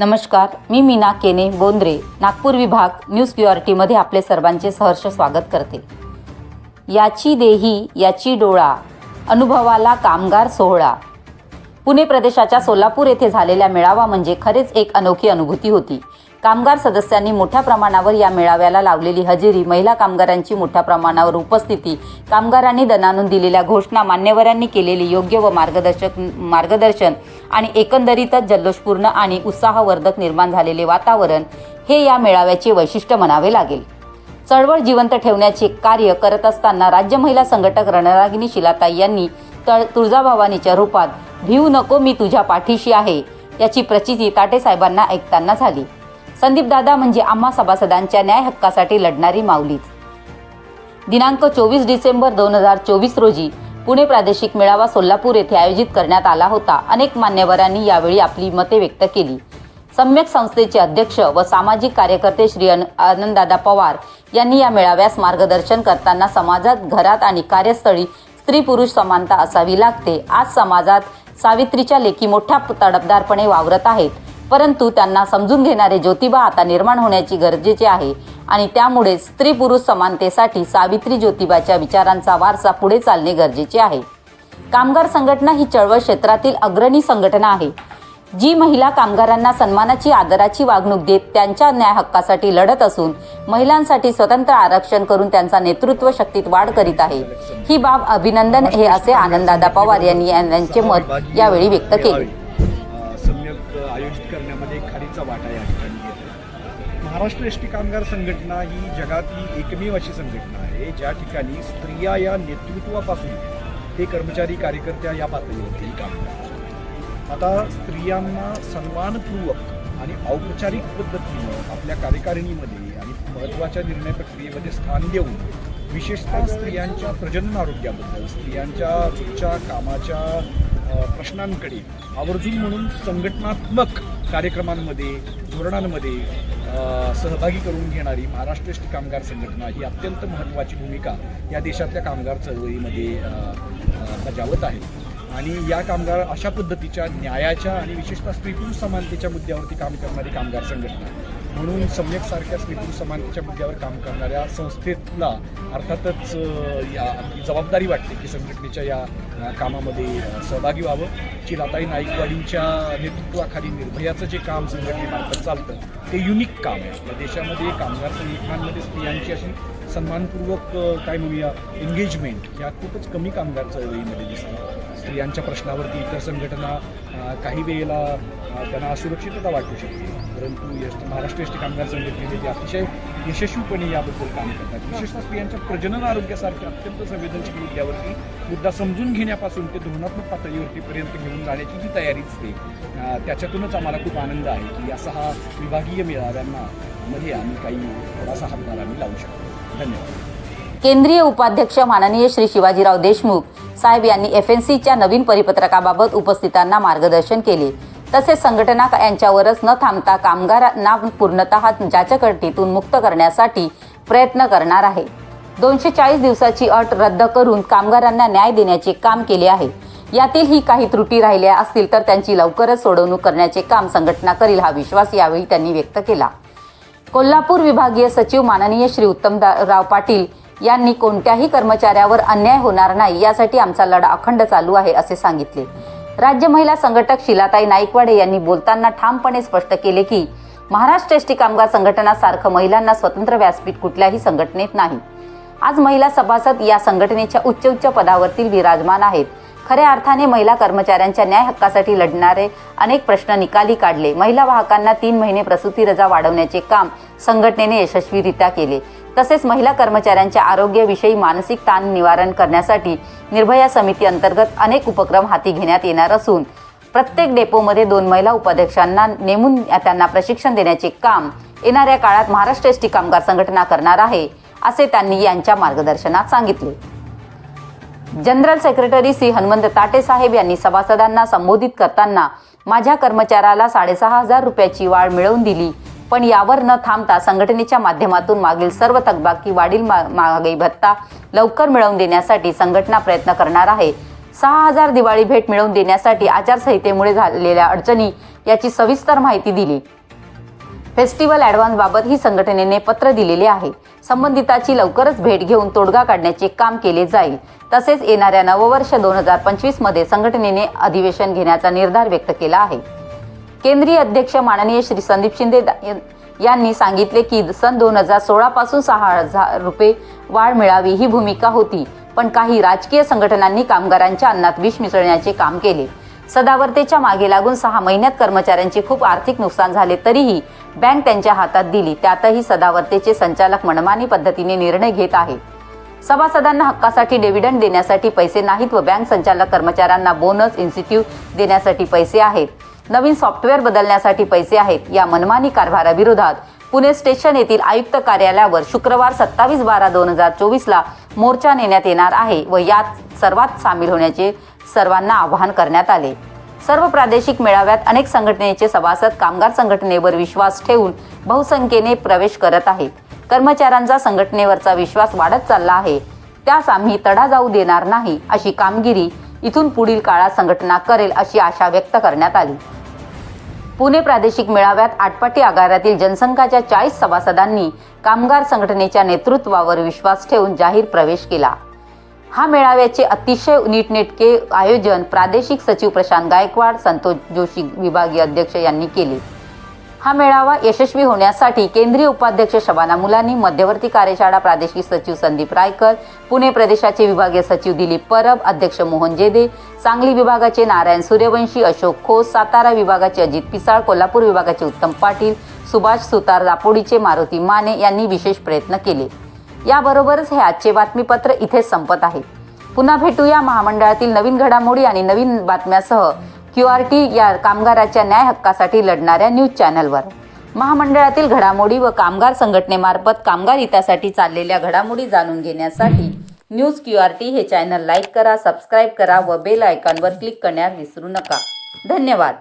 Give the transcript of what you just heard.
नमस्कार मी मीना केने बोंद्रे नागपूर विभाग न्यूज क्युआरटीमध्ये आपले सर्वांचे सहर्ष स्वागत करते. याची देही याची डोळा अनुभवाला कामगार सोहळा. पुणे प्रदेशाच्या सोलापूर येथे झालेला मेळावा म्हणजे खरेच एक अनोखी अनुभूती होती. कामगार सदस्यांनी मोठ्या प्रमाणावर या मेळाव्याला लावलेली हजेरी. महिला कामगारांची मोठ्या प्रमाणावर उपस्थिती. कामगारांनी दणानून दिलेल्या घोषणा मान्यवरांनी केलेली योग्य व मार्गदर्शक मार्गदर्शन आणि एकंदरीतच जल्लोषपूर्ण आणि उत्साहवर्धक निर्माण झालेले वातावरण हे या मेळाव्याचे वैशिष्ट्य म्हणावे लागेल. चळवळ जिवंत ठेवण्याचे कार्य करत असताना राज्य महिला संघटक रणरागिनी शिलाताई यांनी तळ तुळजाभवानीच्या रूपात भिऊ नको मी तुझ्या पाठीशी आहे याची प्रचिती ताटेसाहेबांना ऐकताना झाली. संदीप दादा म्हणजे आम्हा सभासदांच्या न्याय हक्कासाठी लढणारी माऊलीच. दिनांक चोवीस डिसेंबर दोन हजार चोवीस रोजी पुणे प्रादेशिक मेळावा सोलापूर येथे आयोजित करण्यात आला होता. अनेक मान्यवरांनी यावेळी आपली मते व्यक्त केली. सम्यक संस्थेचे अध्यक्ष व सामाजिक कार्यकर्ते श्री अन आनंददादा पवार यांनी या मेळाव्यास मार्गदर्शन करताना समाजात घरात आणि कार्यस्थळी स्त्री पुरुष समानता असावी लागते. आज समाजात सावित्रीच्या लेखी मोठ्या तडफदारपणे वावरत आहेत. परंतु त्यांना समजून घेणारे ज्योतिबा आता निर्माण होण्याची गरजेचे आहे. आणि त्यामुळे स्त्री पुरुष समानतेसाठी सावित्री ज्योतिबाच्या विचारांचा वारसा पुढे चालणे गरजेचे आहे. कामगार संघटना ही चळवळ क्षेत्रातील अग्रणी संघटना आहे. जी महिला कामगारांना सन्मानाची आदराची वागणूक देत त्यांच्या न्याय हक्कासाठी लढत असून महिलांसाठी स्वतंत्र आरक्षण करून त्यांचा नेतृत्व शक्तीत वाढ करीत आहे. ही बाब अभिनंदन हे असे आनंददादा पवार यांनी यांचे मत यावेळी व्यक्त केले. आयोजित करण्यामध्ये खारीचा वाटा या ठिकाणी घेतला महाराष्ट्र एस टी कामगार संघटना ही जगातली एकमेव अशी संघटना आहे ज्या ठिकाणी स्त्रिया या नेतृत्वापासून ते कर्मचारी कार्यकर्त्या या पातळीवरती काम करतात. आता स्त्रियांना सन्मानपूर्वक आणि औपचारिक पद्धतीनं आपल्या कार्यकारिणीमध्ये आणि महत्त्वाच्या निर्णय प्रक्रियेमध्ये स्थान देऊन विशेषतः स्त्रियांच्या प्रजनन आरोग्याबद्दल स्त्रियांच्या रोजच्या कामाच्या प्रश्नांकडे. आवर्जून म्हणून संघटनात्मक कार्यक्रमांमध्ये धोरणांमध्ये सहभागी करून घेणारी महाराष्ट्र कामगार संघटना ही अत्यंत महत्त्वाची भूमिका या देशातल्या कामगार चळवळीमध्ये बजावत आहे. आणि या कामगार अशा पद्धतीच्या न्यायाच्या आणि विशेषतः स्त्री पुरुष समानतेच्या मुद्द्यावरती काम करणारी कामगार संघटना. म्हणून सम्यक सारख्या स्त्री समानतेच्या मुद्द्यावर काम करणाऱ्या संस्थेतला अर्थातच या आपली जबाबदारी वाटते की संघटनेच्या या कामामध्ये सहभागी व्हावं. चिलाताई नाईकवाडींच्या नेतृत्वाखाली निर्भयाचं जे काम संघटनेमार्फत चालतं ते युनिक काम आहे. देशामध्ये कामगार संघटनांमध्ये स्त्रियांची अशी सन्मानपूर्वक काय म्हणूया एंगेजमेंट ह्या खूपच कमी कामगार चळवळीमध्ये दिसतात स्त्रियांच्या प्रश्नावरती इतर संघटना काही वेळेला त्यांना असुरक्षितता वाटू शकते. परंतु एस महाराष्ट्र एस टी कामगार संघटनेने जे अतिशय यशस्वीपणे याबद्दल काम करतात. विशेषतः स्त्रियांच्या प्रजनन आरोग्यासारख्या अत्यंत संवेदनशील मुद्द्यावरती मुद्दा समजून घेण्यापासून ते धोरणात्मक पातळीवरती पर्यंत घेऊन जाण्याची जी तयारी असते त्याच्यातूनच आम्हाला खूप आनंद आहे की असा हा विभागीय मेळाव्यांना मध्ये आम्ही काही थोडासा हातभार आम्ही लावू शकतो. धन्यवाद. केंद्रीय उपाध्यक्ष माननीय श्री शिवाजीराव देशमुख साहेब यांनी एफ एन सीच्या नवीन परिपत्रकाबाबत उपस्थितांना मार्गदर्शन केले. तसेच संघटना यांच्यावरच न थांबता कामगारांना पूर्णतः जाचकटीतून मुक्त करण्यासाठी प्रयत्न करणार आहे. दोनशे चाळीस दिवसाची अट रद्द करून कामगारांना न्याय देण्याचे काम केले आहे. यातील ही काही त्रुटी राहिल्या असतील तर त्यांची लवकरच सोडवणूक करण्याचे काम संघटना करील हा विश्वास यावेळी त्यांनी व्यक्त केला. कोल्हापूर विभागीय सचिव माननीय श्री उत्तमराव पाटील यांनी कोणत्याही कर्मचाऱ्यावर अन्याय होणार नाही यासाठी आमचा लढा अखंड चालू आहे असे सांगितले. राज्य महिला संघटक शिलाताई नाईकवाडे यांनी बोलताना ठामपणे स्पष्ट केले की महाराष्ट्र एस टी कामगार संघटनासारखं महिलांना स्वतंत्र व्यासपीठ कुठल्याही संघटनेत नाही. आज महिला सभासद या संघटनेच्या उच्च उच्च पदावरती विराजमान आहेत. खऱ्या अर्थाने महिला कर्मचाऱ्यांच्या न्याय हक्कासाठी लढणारे अनेक प्रश्न निकाली काढले. महिला वाहकांना तीन महिने प्रसूती रजा वाढवण्याचे काम संघटनेने यशस्वीरित्या केले. तसेच महिला कर्मचाऱ्यांच्या आरोग्याविषयी मानसिक ताण निवारण करण्यासाठी निर्भया समिती अंतर्गत अनेक उपक्रम हाती घेण्यात येणार असून प्रत्येक डेपोमध्ये दोन महिला उपाध्यक्षांना नेमून त्यांना प्रशिक्षण देण्याचे काम येणाऱ्या काळात महाराष्ट्र एस टी कामगार संघटना करणार आहे असे त्यांनी यांच्या मार्गदर्शनात सांगितले. जनरल सेक्रेटरी श्री हनुमंत ताटे साहेब यांनी सभासदांना संबोधित करताना माझ्या कर्मचाऱ्याला साडेसहा हजार रुपयाची वाढ मिळवून दिली. पण यावर न थांबता संघटनेच्या माध्यमातून मागील सर्व थकबाकी वाढील मा- महागाई भत्ता लवकर मिळवून देण्यासाठी संघटना प्रयत्न करणार आहे. सहा हजार दिवाळी भेट मिळवून देण्यासाठी आचारसंहितेमुळे झालेल्या अडचणी याची सविस्तर माहिती दिली. फेस्टिवल ॲडव्हान्सबाबत ही संघटनेने पत्र दिलेले आहे. संबंधिताची लवकरच भेट घेऊन तोडगा काढण्याचे काम केले जाईल. तसेच येणाऱ्या नववर्ष दोन हजार पंचवीसमध्ये संघटनेने अधिवेशन घेण्याचा निर्धार व्यक्त केला आहे. केंद्रीय अध्यक्ष माननीय श्री संदीप शिंदे यांनी सांगितले की सन दोन हजार सोळापासून सहा हजार रुपये वाढ मिळावी ही भूमिका होती पण काही राजकीय संघटनांनी कामगारांच्या अन्नात विष मिसळण्याचे काम केले. सदावर्तेच्या मागे लागून सहा महिन्यात कर्मचाऱ्यांचे खूप आर्थिक नुकसान झाले तरीही बँक त्यांच्या हातात दिली. त्यातही सदावर्तेचे संचालक मनमानी पद्धतीने निर्णय घेत आहे. सभासदांना हक्कासाठी डिव्हिडंड देण्यासाठी पैसे नाहीत व बँक संचालक कर्मचाऱ्यांना बोनस इन्स्टिट्यूट देण्यासाठी पैसे आहेत. नवीन सॉफ्टवेअर बदलण्यासाठी पैसे आहेत. या मनमानी कारभाराविरोधात पुणे स्टेशन येथील आयुक्त कार्यालयावर शुक्रवार सत्तावीस बारा दोन हजार चोवीसला मोर्चा नेण्यात येणार आहे व यात सर्वात सामील होण्याचे सर्वांना आवाहन करण्यात आले. सर्व प्रादेशिक मेळाव्यात अनेक संघटनेचे सभासद कामगार संघटनेवर विश्वास ठेवून बहुसंख्येने प्रवेश करत आहेत. कर्मचाऱ्यांचा संघटनेवरचा विश्वास वाढत चालला आहे. त्यास आम्ही तडा जाऊ देणार नाही अशी कामगिरी इथून पुढील काळात संघटना करेल अशी आशा व्यक्त करण्यात आली. पुणे प्रादेशिक मेळाव्यात आटपाटी आगारातील जनसंघाच्या चाळीस सभासदांनी कामगार संघटनेच्या नेतृत्वावर विश्वास ठेवून जाहीर प्रवेश केला. हा मेळाव्याचे अतिशय नीटनेटके आयोजन प्रादेशिक सचिव प्रशांत गायकवाड संतोष जोशी विभागीय अध्यक्ष यांनी केले. हा मेळावा यशस्वी होण्यासाठी केंद्रीय उपाध्यक्ष शबाना मुलानी मध्यवर्ती कार्यशाळा प्रादेशिक सचिव संदीप रायकर पुणे प्रदेशाचे विभागीय सचिव दिलीप परब अध्यक्ष मोहन जेदे सांगली विभागाचे नारायण सूर्यवंशी अशोक खोस सातारा विभागाचे अजित पिसाळ कोल्हापूर विभागाचे उत्तम पाटील सुभाष सुतार दापोडीचे मारुती माने यांनी विशेष प्रयत्न केले. याबरोबरच हे आजचे बातमीपत्र इथे संपत आहे. पुन्हा भेटूया महामंडळातील नवीन घडामोडी आणि नवीन बातम्यासह क्यू आर टी या कामगाराच्या न्याय हक्कासाठी लढणाऱ्या न्यूज चॅनलवर. महामंडळातील घडामोडी व कामगार संघटनेमार्फत कामगार हितासाठी चाललेल्या घडामोडी जाणून घेण्यासाठी न्यूज क्यू आर टी हे चॅनल लाईक करा सबस्क्राईब करा व बेल आयकॉनवर क्लिक करण्यास विसरू नका. धन्यवाद.